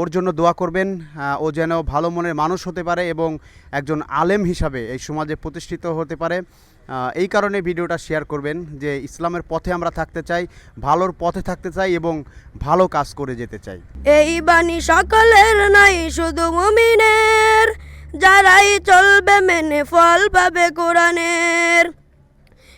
ওর জন্য দোয়া করবেন ও যেন ভালো মনের মানুষ হতে পারে এবং একজন আলেম হিসাবে এই সমাজে প্রতিষ্ঠিত হতে পারে। এই কারণে ভিডিওটা শেয়ার করবেন যে ইসলামের পথে আমরা থাকতে চাই, ভালোর পথে থাকতে চাই এবং ভালো কাজ করে যেতে চাই। এই বাণী সকলের নাই, শুধু মুমিনের। যারাই চলবে মেনে ফল পাবে কোরআনের।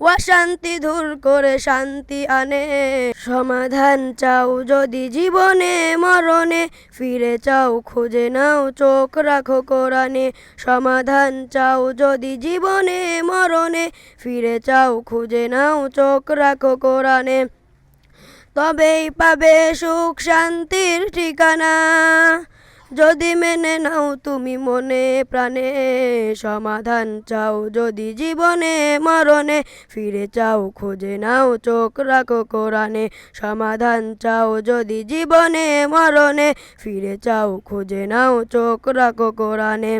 অশান্তি দূর করে শান্তি আনে। সমাধান চাও যদি জীবনে, মরণে, ফিরে চাও খুঁজে নাও, চোখ রাখো কোরআনে। সমাধান চাও যদি জীবনে, মরণে, ফিরে চাও খুঁজে নাও, চোখ রাখো কোরআনে। তবেই পাবে সুখ শান্তির ঠিকানা। যদি মেনে নাও তুমি মনে, প্রাণে সমাধান চাও। যদি জীবনে মরণে ফিরে চাও, খুঁজে নাও, চোখ রাখো কোরআনে। সমাধান চাও, যদি জীবনে মরণে ফিরে চাও, খুঁজে নাও, চোখ রাখো কোরআনে।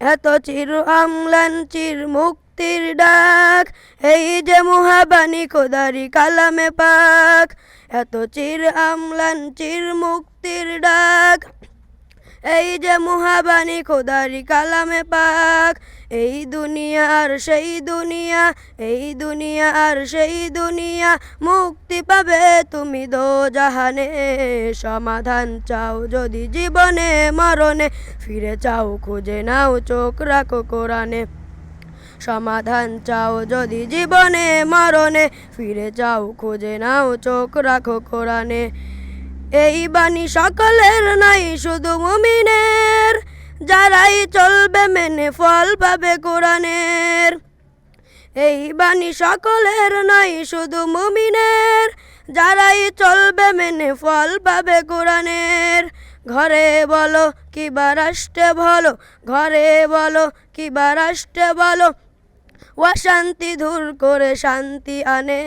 এত চির আমলান চির মুক্তির ডাক, এই যে মুহাবানি খোদারি কালামে পাক। এত চির আমলান চির মুক্তির ডাক। এই যে মুহাবানি খোদারি কালামে পাক, এই দুনিয়া আর সেই দুনিয়া, এই দুনিয়া আর সেই দুনিয়া, মুক্তি পাবে তুমি দো জাহানে, সমাধান চাও যদি জীবনে মরণে, ফিরে চাও খুঁজে নাও চোখ রাখো কোরআনে, সমাধান চাও যদি জীবনে মরণে, ফিরে যাও খুঁজে নাও চোখ রাখো কোরআনে। এই বাণী সকলের নাই, শুধু মুমিনের। যারাই চলবে মেনে ফল পাবে কোরআনের। এই বাণী সকলের নাই, শুধু মুমিনের। যারাই চলবে মেনে ফল পাবে কোরআনের। ঘরে বলো, কিবা রাষ্ট্রে বলো, ঘরে বলো, কিবা রাষ্ট্রে বলো অশান্তি দূর করে শান্তি আনে,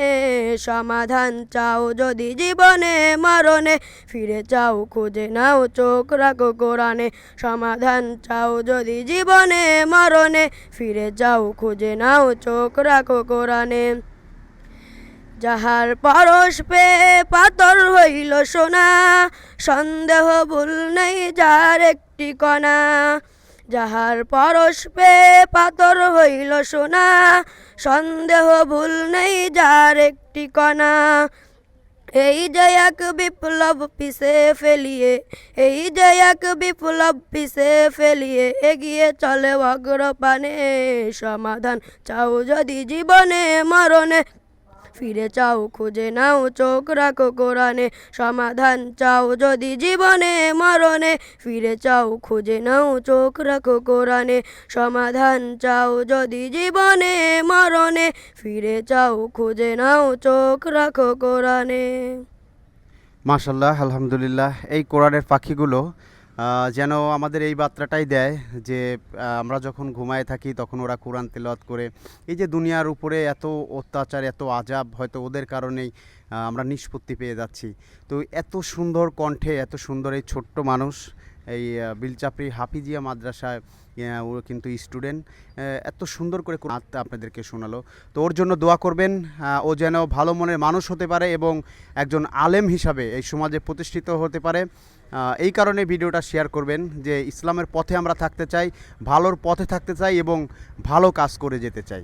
সমাধান চাও যদি জীবনে মরণে, ফিরে চাও খুঁজে নাও চোখ রাখো কোরআনে, সমাধান চাও যদি জীবনে মরণে, ফিরে যাও খুঁজে নাও চোখ রাখো কোরআনে। যাহার পরশ পে পাতর হইল সোনা, সন্দেহ ভুল নেই যার একটি কণা। যাহার পরশ পে পাতর হইল সোনা, সন্দেহ ভুল নেই যার একটি কণা। এই যে এক বিপ্লব পিছে ফেলিয়ে, এই যে এক বিপ্লব পিছে ফেলিয়ে এগিয়ে চলে অগ্রপানে। সমাধান চাও যদি জীবনে, মরণে ফিরে চাও, খুঁজে নাও, চোখ রাখো কোরআনে, সমাধান চাও যদি জীবনে মরণে। ফিরে চাও, খুঁজে নাও, চোখ রাখো কোরআনে, সমাধান চাও যদি জীবনে মরণে। ফিরে চাও, খুঁজে নাও, চোখ রাখো কোরআনে। মাশাল্লাহ আলহামদুলিল্লাহ, এই কোরআনের পাখিগুলো যেন আমাদের এই বার্তাটাই দেয় যে আমরা যখন ঘুমায় থাকি তখন ওরা কোরআন তেলত করে। এই যে দুনিয়ার উপরে এত অত্যাচার, এত আজাব হয়তো ওদের কারণেই আমরা নিষ্পত্তি পেয়ে যাচ্ছি। তো এত সুন্দর কণ্ঠে, এত সুন্দর এই ছোট্ট মানুষ এই বিলচাপড়ি হাফিজিয়া মাদ্রাসায় ও কিন্তু স্টুডেন্ট এত সুন্দর করে আত্মা আপনাদেরকে শোনালো। তো ওর জন্য দোয়া করবেন ও যেন ভালো মনের মানুষ হতে পারে এবং একজন আলেম হিসাবে এই সমাজে প্রতিষ্ঠিত হতে পারে। এই কারণে ভিডিওটা শেয়ার করবেন যে ইসলামের পথে আমরা থাকতে চাই, ভালোর পথে থাকতে চাই এবং ভালো কাজ করে যেতে চাই।